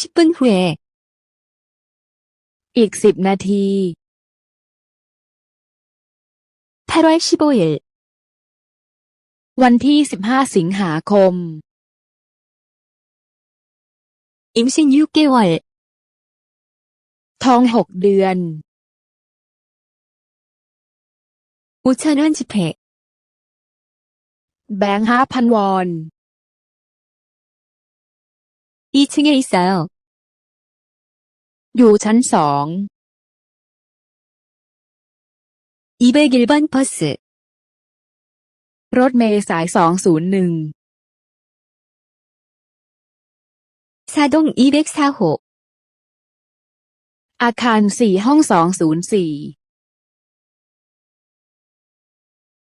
10분 후에 อีกสิบนาที 8월 15일 วันที่สิบห้าสิงหาคม 임신 6개월 ท้องหกเดือน 5천원 지폐 แบงค์ห้าพันวอน 2층에 있어요. อยู่ชั้นสอง 201번 버스 รถเมล์สายสองศูนย์หนึ่ง 사동 204호 อาคารสี่ห้องสองศูนย์สี่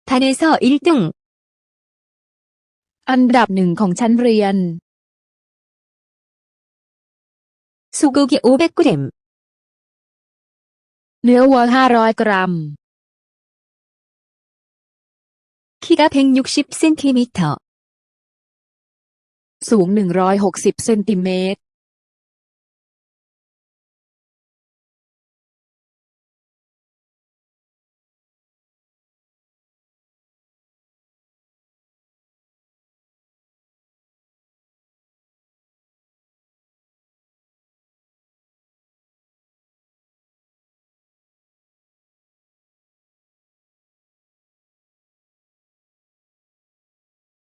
반에서 1등 อันดับหนึ่งของชั้นเรียน 소고기 500g เนื้อวัวห้าร้อยกรัม 키가 160cm สูงหนึ่งร้อยหกสิบเซนติเมตร